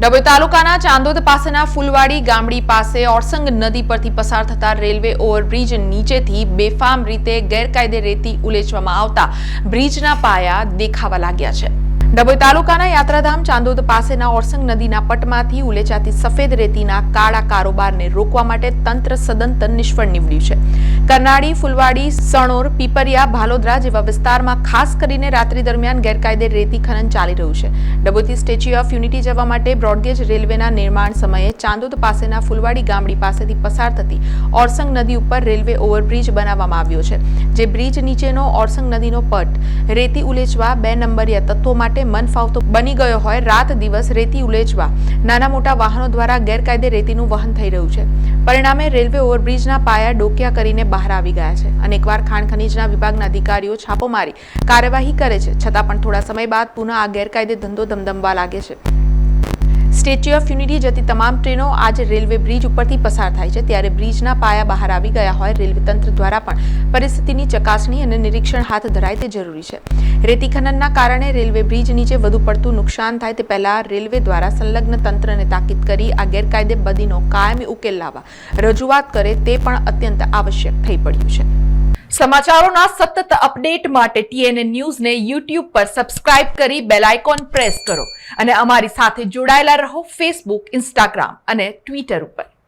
ડભોઈ તાલુકાના ચાંદોદ પાસેના ફુલવાડી ગામડી પાસે ઓરસંગ નદી પરથી પસાર થતા રેલવે ઓવરબ્રિજ નીચેથી બેફામ રીતે ગેરકાયદે રેતી ઉલેચવામાં આવતા બ્રિજના પાયા દેખાવા લાગ્યા છે. ડભોઈ તાલુકાના યાત્રાધામ ચાંદોદ પાસેના ઓરસંગ નદીના પટમાંથી ઉલેચાતી સફેદ રેતીના કાળા કારોબારને રોકવા માટે તંત્ર સદંતર નિષ્ફળ નીવડ્યું છે. કરનાળી, ફુલવાડી, સણોર, પીપરિયા, ભાલોદરા જેવા વિસ્તારમાં ખાસ કરીને રાત્રિ દરમિયાન ગેરકાયદે રેતી ખનન ચાલી રહ્યું છે. ડભોઈથી સ્ટેચ્યુ ઓફ યુનિટી જવા માટે બ્રોડગેજ રેલવેના નિર્માણ સમયે ચાંદોદ પાસેના ફુલવાડી ગામડી પાસેથી પસાર થતી ઓરસંગ નદી ઉપર રેલવે ઓવરબ્રિજ બનાવવામાં આવ્યો છે. જે બ્રિજ નીચેનો ઓરસંગ નદીનો પટ રેતી ઉલેચવા બે નંબરિયા તત્વો માટે મન ફાવતો બની ગયો હોય, રાત દિવસ રેતી ઉલેચવા. નાના મોટા વાહનો દ્વારા ગેરકાયદે રેતીનું વહન થઈ રહ્યું છે. પરિણામે રેલવે ઓવરબ્રિજના પાયા ડોકિયા કરીને બહાર આવી ગયા છે. અનેકવાર ખાણ ખનીજના વિભાગના અધિકારીઓ છાપો મારી કાર્યવાહી કરે છે. છતાં પણ થોડા સમય બાદ પુનઃ આ ગેરકાયદે ધંધો ધમધમવા લાગે છે. સ્ટેચ્યુ ઓફ યુનિટી જતી તમામ ટ્રેનો આજે રેલવે બ્રિજ ઉપરથી પસાર થાય છે. ત્યારે બ્રિજના પાયા બહાર આવી ગયા હોય, રેલવે તંત્ર દ્વારા પણ પરિસ્થિતિની ચકાસણી અને નિરીક્ષણ હાથ ધરાય તે જરૂરી છે. રેતી ખનનના કારણે રેલવે બ્રિજ નીચે વધુ પડતું નુકસાન થાય તે પહેલા રેલવે દ્વારા સંલગ્ન તંત્રને તાકીદ કરી આ ગેરકાયદે બદીનો કાયમી ઉકેલ લાવવા રજૂઆત કરે તે પણ અત્યંત આવશ્યક થઈ પડ્યું છે. સમાચારોના સતત અપડેટ માટે ટીએનએ ન્યૂઝને યુટ્યુબ પર સબસ્ક્રાઇબ કરી બેલ આઇકોન પ્રેસ કરો અને અમારી સાથે જોડાયેલા રહો ફેસબુક, ઇન્સ્ટાગ્રામ અને ટ્વિટર ઉપર.